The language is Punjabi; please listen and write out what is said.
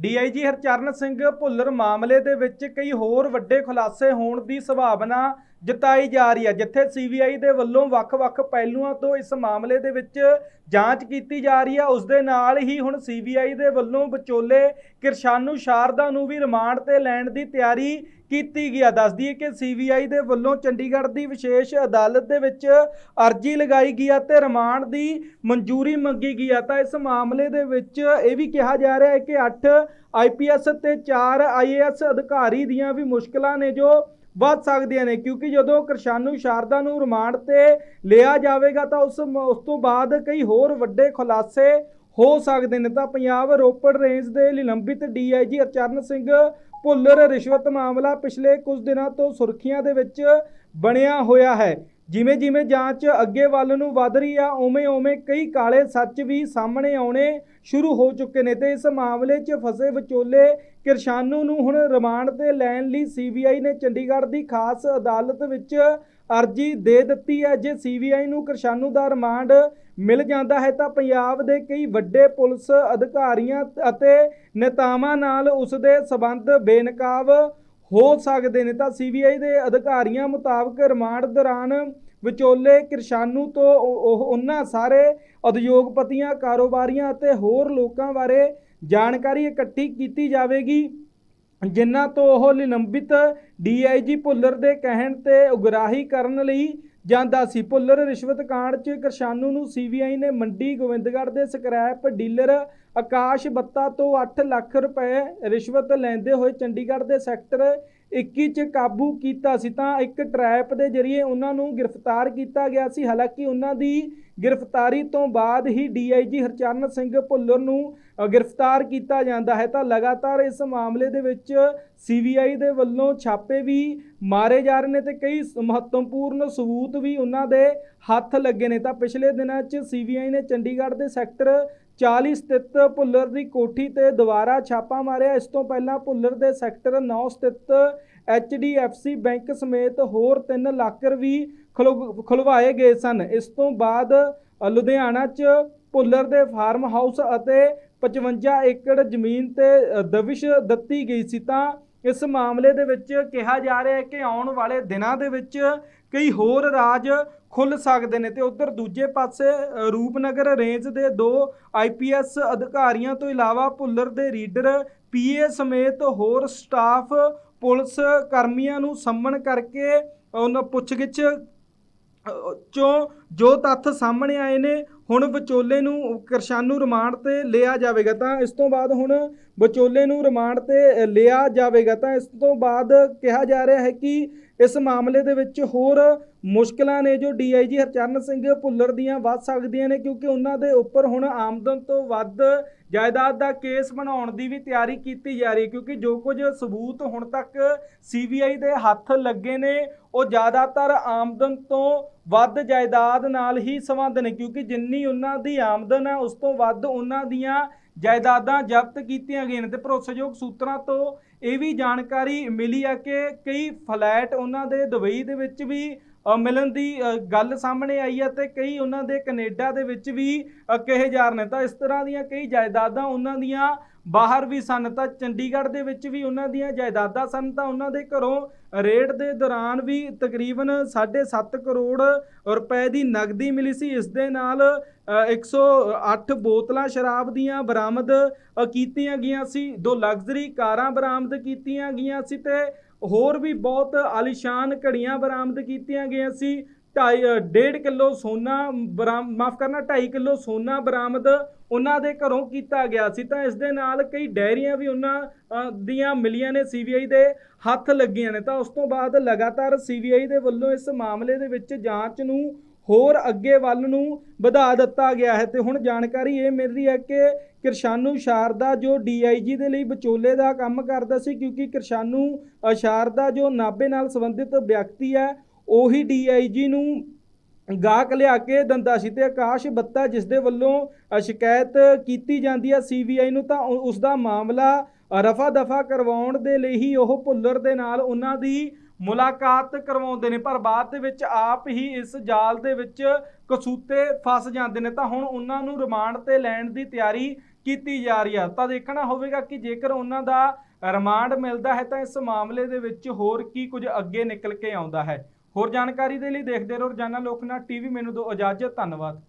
ਡੀਆਈਜੀ ਹਰਚਰਨ ਸਿੰਘ ਭੁੱਲਰ ਮਾਮਲੇ ਦੇ ਵਿੱਚ ਕਈ ਹੋਰ ਵੱਡੇ ਖੁਲਾਸੇ ਹੋਣ ਦੀ ਸੰਭਾਵਨਾ ਜਤਾਈ ਜਾ ਰਹੀ ਹੈ, ਜਿੱਥੇ ਸੀਬੀਆਈ ਦੇ ਵੱਲੋਂ ਵੱਖ-ਵੱਖ ਪਹਿਲੂਆਂ ਤੋਂ ਇਸ ਮਾਮਲੇ ਦੇ ਵਿੱਚ ਜਾਂਚ ਕੀਤੀ ਜਾ ਰਹੀ ਹੈ। ਉਸ ਦੇ ਨਾਲ ਹੀ ਹੁਣ ਸੀਬੀਆਈ ਦੇ ਵੱਲੋਂ ਵਿਚੋਲੇ ਕਿਰਸ਼ਾਨੂ ਸ਼ਾਰਦਾ ਨੂੰ ਵੀ ਰਿਮਾਂਡ ਤੇ ਲੈਣ ਦੀ ਤਿਆਰੀ ਕੀਤੀ ਗਈ ਹੈ ਦੱਸਦੀ ਹੈ ਕਿ ਸੀਬੀਆਈ ਦੇ ਵੱਲੋਂ ਚੰਡੀਗੜ੍ਹ ਦੀ ਵਿਸ਼ੇਸ਼ ਅਦਾਲਤ ਦੇ ਵਿੱਚ ਅਰਜੀ ਲਗਾਈ ਗਈ ਹੈ ਤੇ ਰਿਮਾਂਡ ਦੀ ਮਨਜ਼ੂਰੀ ਮੰਗੀ ਗਈ ਹੈ ਤਾਂ ਇਸ ਮਾਮਲੇ ਦੇ ਵਿੱਚ ਇਹ ਵੀ ਕਿਹਾ ਜਾ ਰਿਹਾ ਹੈ ਕਿ 8 ਆਈਪੀਐਸ ਤੇ 4 ਆਈਏਐਸ ਅਧਿਕਾਰੀ ਦੀਆਂ ਵੀ ਮੁਸ਼ਕਲਾਂ ਨੇ ਜੋ ਵੱਧ ਸਕਦੀਆਂ ਨੇ, ਕਿਉਂਕਿ ਜਦੋਂ ਕਿਰਸ਼ਾਨੂ ਸ਼ਾਰਦਾ ਨੂੰ ਰਿਮਾਂਡ ਤੇ ਲਿਆ ਜਾਵੇਗਾ ਤਾਂ ਉਸ ਉਸ ਤੋਂ ਬਾਅਦ ਕਈ ਹੋਰ ਵੱਡੇ ਖੁਲਾਸੇ ਹੋ ਸਕਦੇ ਨੇ। ਤਾਂ ਪੰਜਾਬ ਰੋਪੜ ਰੇਂਜ ਦੇ ਨਿਲੰਬਿਤ ਡੀਆਈਜੀ ਅਚਰਨ ਸਿੰਘ ਭੁੱਲਰ ਰਿਸ਼ਵਤ ਮਾਮਲਾ ਪਿਛਲੇ ਕੁਝ ਦਿਨਾਂ ਤੋਂ ਸੁਰਖੀਆਂ ਦੇ ਵਿੱਚ ਬਣਿਆ ਹੋਇਆ ਹੈ। ਜਿਵੇਂ ਜਿਵੇਂ ਜਾਂਚ ਅੱਗੇ ਵੱਲ ਨੂੰ ਵਧ ਰਹੀ ਆ, ਉਵੇਂ ਉਵੇਂ ਕਈ ਕਾਲੇ ਸੱਚ ਵੀ ਸਾਹਮਣੇ ਆਉਣੇ ਸ਼ੁਰੂ ਹੋ ਚੁੱਕੇ ਨੇ ਤੇ ਇਸ ਮਾਮਲੇ 'ਚ ਫਸੇ ਵਿਚੋਲੇ ਕਿਰਸ਼ਾਨੂ ਨੂੰ ਹੁਣ ਰਿਮਾਂਡ ਤੇ ਲੈਣ ਲਈ ਸੀਬੀਆਈ ਨੇ ਚੰਡੀਗੜ੍ਹ ਦੀ ਖਾਸ ਅਦਾਲਤ ਵਿੱਚ ਅਰਜੀ ਦੇ ਦਿੱਤੀ ਹੈ, ਜੇ ਸੀਬੀਆਈ ਨੂੰ ਕਿਰਸ਼ਾਨੂ ਦਾ ਰਿਮਾਂਡ ਮਿਲ ਜਾਂਦਾ ਹੈ, ਤਾਂ ਪੰਜਾਬ ਦੇ ਕਈ ਵੱਡੇ ਪੁਲਿਸ ਅਧਿਕਾਰੀਆਂ ਅਤੇ ਨੇਤਾਵਾਂ ਨਾਲ ਉਸ ਦੇ ਸਬੰਧ ਬੇਨਕਾਬ ਹੋ ਸਕਦੇ ਨੇ। ਤਾਂ ਸੀਬੀਆਈ ਦੇ ਅਧਿਕਾਰੀਆਂ ਮੁਤਾਬਕ ਰਿਮਾਂਡ ਦੌਰਾਨ ਵਿਚੋਲੇ ਕਿਰਸ਼ਾਨੂ ਤੋਂ ਉਹ- ਉਹਨਾਂ ਸਾਰੇ ਉਦਯੋਗਪਤੀਆਂ, ਕਾਰੋਬਾਰੀਆਂ ਅਤੇ ਹੋਰ ਲੋਕਾਂ ਬਾਰੇ ਜਾਣਕਾਰੀ ਇਕੱਠੀ ਕੀਤੀ ਜਾਵੇਗੀ, ਜਿਨ੍ਹਾਂ ਤੋਂ ਉਹ ਨਿਲੰਬਿਤ ਡੀਆਈਜੀ ਭੁੱਲਰ ਦੇ ਕਹਿਣ ਤੇ ਉਗਰਾਹੀ ਕਰਨ ਲਈ ਜਾਂਦਾ ਸੀ। ਭੁੱਲਰ ਰਿਸ਼ਵਤ ਕਾਂਡ 'ਚ ਕਿਰਸ਼ਾਨੂ ਨੂੰ ਸੀਬੀਆਈ ਨੇ ਮੰਡੀ ਗੋਬਿੰਦਗੜ੍ਹ ਦੇ ਸਕ੍ਰੈਪ ਡੀਲਰ ਆਕਾਸ਼ ਬੱਤਾ ਤੋਂ 8 ਲੱਖ ਰੁਪਏ ਰਿਸ਼ਵਤ ਲੈਂਦੇ ਹੋਏ ਚੰਡੀਗੜ੍ਹ ਦੇ ਸੈਕਟਰ 21 'ਚ ਕਾਬੂ ਕੀਤਾ ਸੀ ਤਾਂ ਇੱਕ ਟਰੈਪ ਦੇ ਜ਼ਰੀਏ ਉਹਨਾਂ ਨੂੰ ਗ੍ਰਿਫਤਾਰ ਕੀਤਾ ਗਿਆ ਸੀ। ਹਾਲਾਂਕਿ ਉਹਨਾਂ ਦੀ ਗ੍ਰਿਫਤਾਰੀ ਤੋਂ ਬਾਅਦ ਹੀ ਡੀਆਈਜੀ ਹਰਚਰਨ ਸਿੰਘ ਭੁੱਲਰ ਨੂੰ ਗ੍ਰਿਫਤਾਰ ਕੀਤਾ ਜਾਂਦਾ ਹੈ। ਤਾਂ ਲਗਾਤਾਰ ਇਸ ਮਾਮਲੇ ਦੇ ਵਿੱਚ ਸੀਬੀਆਈ ਦੇ ਵੱਲੋਂ ਛਾਪੇ ਵੀ ਮਾਰੇ ਜਾ ਰਹੇ ਨੇ ਤੇ ਕਈ ਮਹੱਤਵਪੂਰਨ ਸਬੂਤ ਵੀ ਉਹਨਾਂ ਦੇ ਹੱਥ ਲੱਗੇ ਨੇ। ਤਾਂ ਪਿਛਲੇ ਦਿਨਾਂ 'ਚ ਸੀਬੀਆਈ ਨੇ ਚੰਡੀਗੜ੍ਹ ਦੇ ਸੈਕਟਰ 40 ਸਥਿਤ ਭੁੱਲਰ ਦੀ ਕੋਠੀ ਤੇ ਦੁਬਾਰਾ ਛਾਪਾ ਮਾਰਿਆ। ਇਸ ਤੋਂ ਪਹਿਲਾਂ ਭੁੱਲਰ ਦੇ ਸੈਕਟਰ 9 ਸਥਿਤ HDFC ਬੈਂਕ ਸਮੇਤ ਹੋਰ 3 ਲਾਕਰ ਵੀ ਖੁਲਵ- ਖੁਲਵਾਏ ਗਏ ਸਨ। ਇਸ ਤੋਂ ਬਾਅਦ ਲੁਧਿਆਣਾ 'ਚ ਭੁੱਲਰ ਦੇ ਫਾਰਮ ਹਾਊਸ ਅਤੇ 55 ਏਕੜ ਜ਼ਮੀਨ ਤੇ ਦਵਿਸ਼ ਦਿੱਤੀ ਗਈ ਸੀ। ਤਾਂ ਇਸ ਮਾਮਲੇ ਦੇ ਵਿੱਚ ਕਿਹਾ ਜਾ ਰਿਹਾ ਹੈ ਕਿ ਆਉਣ ਵਾਲੇ ਦਿਨਾਂ ਦੇ ਵਿੱਚ ਕਈ ਹੋਰ ਰਾਜ ਖੁੱਲ ਸਕਦੇ ਨੇ ਤੇ ਉਧਰ ਦੂਜੇ ਪਾਸੇ ਰੂਪਨਗਰ ਰੇਂਜ ਦੇ ਦੋ ਆਈਪੀਐਸ ਅਧਿਕਾਰੀਆਂ ਤੋਂ ਇਲਾਵਾ ਭੁੱਲਰ ਦੇ ਰੀਡਰ ਪੀਏ ਸਮੇਤ ਹੋਰ ਸਟਾਫ ਪੁਲਿਸ ਕਰਮੀਆਂ ਨੂੰ ਸੰਮਣ ਕਰਕੇ ਉਹਨਾਂ ਪੁੱਛਗਿੱਛ ਚੋਂ ਜੋ ਤੱਥ ਸਾਹਮਣੇ ਆਏ ਨੇ, ਹੁਣ ਵਿਚੋਲੇ ਨੂੰ ਕਿਰਸ਼ਾਨੂ ਰਿਮਾਂਡ ਤੇ ਲਿਆ ਜਾਵੇਗਾ। ਤਾਂ ਇਸ ਤੋਂ ਬਾਅਦ ਹੁਣ ਵਿਚੋਲੇ ਨੂੰ ਰਿਮਾਂਡ ਤੇ ਲਿਆ ਜਾਵੇਗਾ। ਤਾਂ ਇਸ ਤੋਂ ਬਾਅਦ ਕਿਹਾ ਜਾ ਰਿਹਾ ਹੈ ਕਿ ਇਸ ਮਾਮਲੇ ਦੇ ਵਿੱਚ ਹੋਰ ਮੁਸ਼ਕਲਾਂ ਨੇ ਜੋ ਡੀਆਈਜੀ ਹਰਚਰਨ ਸਿੰਘ ਭੁੱਲਰ ਦੀਆਂ ਵੱਧ ਸਕਦੀਆਂ ਨੇ, ਕਿਉਂਕਿ ਉਹਨਾਂ ਦੇ ਉੱਪਰ ਹੁਣ ਆਮਦਨ ਤੋਂ ਵੱਧ ਜਾਇਦਾਦ ਦਾ ਕੇਸ ਬਣਾਉਣ ਦੀ ਵੀ ਤਿਆਰੀ ਕੀਤੀ ਜਾ ਰਹੀ ਹੈ, ਕਿਉਂਕਿ ਜੋ ਕੁਝ ਸਬੂਤ ਹੁਣ ਤੱਕ ਸੀਬੀਆਈ ਦੇ ਹੱਥ ਲੱਗੇ ਨੇ, ਉਹ ਜ਼ਿਆਦਾਤਰ ਆਮਦਨ ਤੋਂ ਵੱਧ ਜਾਇਦਾਦ ਨਾਲ ਹੀ ਸੰਬੰਧ ਨੇ, ਕਿਉਂਕਿ ਜਿੰਨੀ ਉਹਨਾਂ ਦੀ ਆਮਦਨ ਹੈ, ਉਸ ਤੋਂ ਵੱਧ ਉਹਨਾਂ ਦੀਆਂ ਜਾਇਦਾਦਾਂ ਜ਼ਬਤ ਕੀਤੀਆਂ ਗਈਆਂ ਨੇ ਤੇ ਭਰੋਸੇਯੋਗ ਸੂਤਰਾਂ ਤੋਂ ਇਹ ਵੀ ਜਾਣਕਾਰੀ ਮਿਲੀ ਹੈ ਕਿ ਕਈ ਫਲੈਟ ਉਹਨਾਂ ਦੇ ਦੁਬਈ ਦੇ ਵਿੱਚ ਵੀ ਮਿਲਣ ਦੀ ਗੱਲ ਸਾਹਮਣੇ ਆਈ ਹੈ ਤੇ ਕਈ ਉਹਨਾਂ ਦੇ ਕੈਨੇਡਾ ਦੇ ਵਿੱਚ ਵੀ ਕਹੇ ਜਾ ਰਹੇ ਨੇ। ਤਾਂ ਇਸ ਤਰ੍ਹਾਂ ਦੀਆਂ ਕਈ ਜਾਇਦਾਦਾਂ ਉਹਨਾਂ ਦੀਆਂ ਬਾਹਰ ਵੀ ਸਨ ਤਾਂ ਚੰਡੀਗੜ੍ਹ ਦੇ ਵਿੱਚ ਵੀ ਉਹਨਾਂ ਦੀਆਂ ਜਾਇਦਾਦਾਂ ਸਨ ਤਾਂ ਉਹਨਾਂ ਦੇ ਘਰੋਂ ਰੇਡ ਦੇ ਦੌਰਾਨ ਵੀ ਤਕਰੀਬਨ 7.5 ਕਰੋੜ ਰੁਪਏ ਦੀ ਨਗਦੀ ਮਿਲੀ ਸੀ। ਇਸ ਦੇ ਨਾਲ ਅ, 108 ਬੋਤਲਾਂ ਸ਼ਰਾਬ ਦੀਆਂ ਬਰਾਮਦ ਕੀਤੀਆਂ ਗਈਆਂ ਸੀ। ਦੋ ਲਗਜ਼ਰੀ ਕਾਰਾਂ ਬਰਾਮਦ ਕੀਤੀਆਂ ਗਈਆਂ ਸੀ ਤੇ ਹੋਰ ਵੀ ਬਹੁਤ ਆਲੀਸ਼ਾਨ ਘੜੀਆਂ ਬਰਾਮਦ ਕੀਤੀਆਂ ਗਈਆਂ ਸੀ। ਢਾਈ 2.5 ਕਿਲੋ ਸੋਨਾ ਬਰਾਮ, ਮਾਫ ਕਰਨਾ 2.5 ਕਿਲੋ ਸੋਨਾ ਬਰਾਮਦ ਉਹਨਾਂ ਦੇ ਘਰੋਂ ਕੀਤਾ ਗਿਆ ਸੀ। ਤਾਂ ਇਸ ਦੇ ਨਾਲ ਕਈ ਡੈਰੀਆਂ ਵੀ ਉਹਨਾਂ ਦੀਆਂ ਮਿਲੀਆਂ ਨੇ ਸੀਬੀਆਈ ਦੇ ਹੱਥ ਲੱਗੀਆਂ ਨੇ। ਤਾਂ ਉਸ ਤੋਂ ਬਾਅਦ ਲਗਾਤਾਰ ਸੀਬੀਆਈ ਦੇ ਵੱਲੋਂ ਇਸ ਮਾਮਲੇ ਦੇ ਵਿੱਚ ਜਾਂਚ ਨੂੰ ਹੋਰ ਅੱਗੇ ਵੱਲ ਨੂੰ ਵਧਾ ਦਿੱਤਾ ਗਿਆ ਹੈ। ਤੇ ਹੁਣ ਜਾਣਕਾਰੀ ਇਹ ਮਿਲ ਰਹੀ ਹੈ ਕਿ ਕਿਰਸ਼ਾਨੂ ਸ਼ਾਰਦਾ ਜੋ ਡੀਆਈਜੀ ਦੇ ਲਈ ਵਿਚੋਲੇ ਦਾ ਕੰਮ ਕਰਦਾ ਸੀ, ਕਿਉਂਕਿ ਕਿਰਸ਼ਾਨੂ ਸ਼ਾਰਦਾ ਜੋ ਨਾਬੇ ਨਾਲ ਸੰਬੰਧਿਤ ਵਿਅਕਤੀ ਹੈ ਉਹੀ ਡੀਆਈਜੀ ਨੂੰ ਗਾਹਕ ਲਿਆ ਕੇ ਦੰਦਾ ਸੀ ਤੇ ਆਕਾਸ਼ ਬੱਤਾ ਜਿਸ ਦੇ ਵੱਲੋਂ ਸ਼ਿਕਾਇਤ ਕੀਤੀ ਜਾਂਦੀ ਹੈ ਸੀਬੀਆਈ ਨੂੰ, ਤਾਂ ਉਸ ਦਾ ਮਾਮਲਾ ਰਫਾ ਦਫਾ ਕਰਵਾਉਣ ਦੇ ਲਈ ਹੀ ਉਹ ਭੁੱਲਰ ਦੇ ਨਾਲ ਉਹਨਾਂ ਦੀ ਮੁਲਾਕਾਤ ਕਰਵਾਉਂਦੇ ਨੇ, ਪਰ ਬਾਅਦ ਦੇ ਵਿੱਚ ਆਪ ਹੀ ਇਸ ਜਾਲ ਦੇ ਵਿੱਚ ਕਸੂਤੇ ਫਸ ਜਾਂਦੇ ਨੇ, ਤਾਂ ਹੁਣ ਉਹਨਾਂ ਨੂੰ ਰਿਮਾਂਡ ਤੇ ਲੈਣ ਦੀ ਤਿਆਰੀ ਕੀਤੀ ਜਾ ਰਹੀ ਆ। ਤਾਂ ਦੇਖਣਾ ਹੋਵੇਗਾ ਕਿ ਜੇਕਰ ਉਹਨਾਂ ਦਾ ਰਿਮਾਂਡ ਮਿਲਦਾ ਹੈ, ਤਾਂ ਇਸ ਮਾਮਲੇ ਦੇ ਵਿੱਚ ਹੋਰ ਕੀ ਕੁਝ ਅੱਗੇ ਨਿਕਲ ਕੇ ਆਉਂਦਾ ਹੈ। ਹੋਰ ਜਾਣਕਾਰੀ ਦੇ ਲਈ ਦੇਖਦੇ ਰਹੋ ਰੋਜ਼ਾਨਾ ਲੋਕਨਾਥ ਟੀਵੀ। ਮੈਨੂੰ ਦਿਓ ਇਜਾਜ਼ਤ ਧੰਨਵਾਦ।